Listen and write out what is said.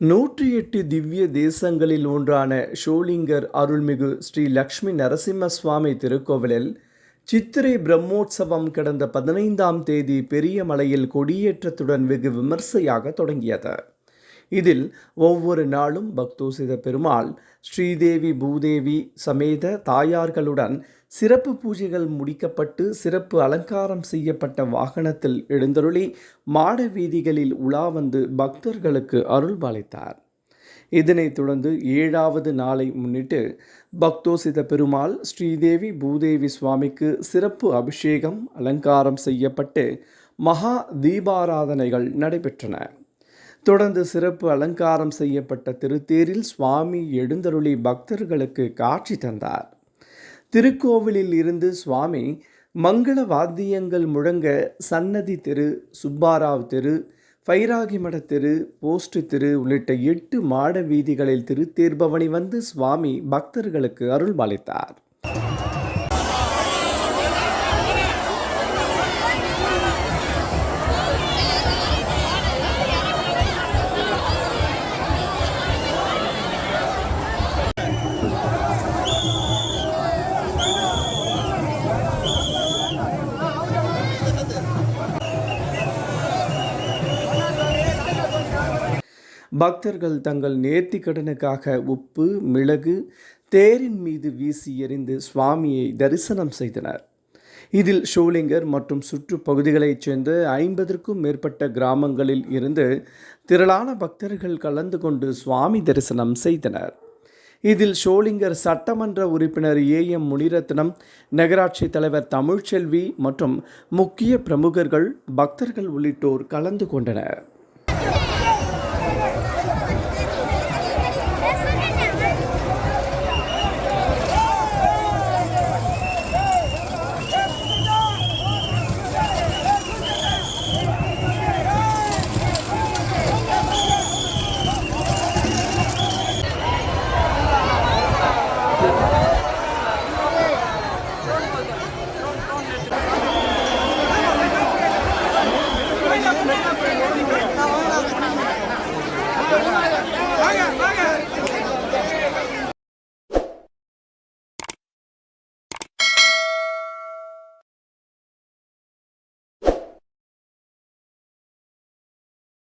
நூற்றி எட்டு திவ்ய தேசங்களில் ஒன்றான ஷோலிங்கர் அருள்மிகு ஸ்ரீ லக்ஷ்மி நரசிம்ம சுவாமி திருக்கோவிலில் சித்திரை பிரம்மோற்சவம் கடந்த பதினைந்தாம் தேதி பெரிய மலையில் கொடியேற்றத்துடன் வெகு விமர்சையாக தொடங்கியது. இதில் ஒவ்வொரு நாளும் பக்தோசித பெருமாள் ஸ்ரீதேவி பூதேவி சமேத தாயார்களுடன் சிறப்பு பூஜைகள் முடிக்கப்பட்டு சிறப்பு அலங்காரம் செய்யப்பட்ட வாகனத்தில் எழுந்தருளி மாட வீதிகளில் உலா வந்து பக்தர்களுக்கு அருள்பாலித்தார். இதனைத் தொடர்ந்து ஏழாவது நாளை முன்னிட்டு பக்தோசித பெருமாள் ஸ்ரீதேவி பூதேவி சுவாமிக்கு சிறப்பு அபிஷேகம் அலங்காரம் செய்யப்பட்டு மகா தீபாராதனைகள் நடைபெற்றன. தொடர்ந்து சிறப்பு அலங்காரம் செய்யப்பட்ட திருத்தேரில் சுவாமி எழுந்தருளி பக்தர்களுக்கு காட்சி தந்தார். திருக்கோவிலில் இருந்து சுவாமி மங்கள வாத்தியங்கள் முழங்க சன்னதி தெரு சுப்பாராவ் தெரு பைராகிமட தெரு போஸ்ட் தெரு உள்ளிட்ட எட்டு மாட வீதிகளில் திருத்தேர்பவனி வந்து சுவாமி பக்தர்களுக்கு அருள்பாலித்தார். பக்தர்கள் தங்கள் நேர்த்தி கடனுக்காக உப்பு மிளகு தேரின் மீது வீசி எறிந்து சுவாமியை தரிசனம் செய்தனர். இதில் ஷோலிங்கர் மற்றும் சுற்றுப்பகுதிகளைச் சேர்ந்த ஐம்பதற்கும் மேற்பட்ட கிராமங்களில் இருந்து திரளான பக்தர்கள் கலந்து கொண்டு சுவாமி தரிசனம் செய்தனர். இதில் ஷோலிங்கர் சட்டமன்ற உறுப்பினர் ஏ எம் முனிரத்னம் நகராட்சி தலைவர் தமிழ்ச்செல்வி மற்றும் முக்கிய பிரமுகர்கள் பக்தர்கள் உள்ளிட்டோர் கலந்து கொண்டனர்.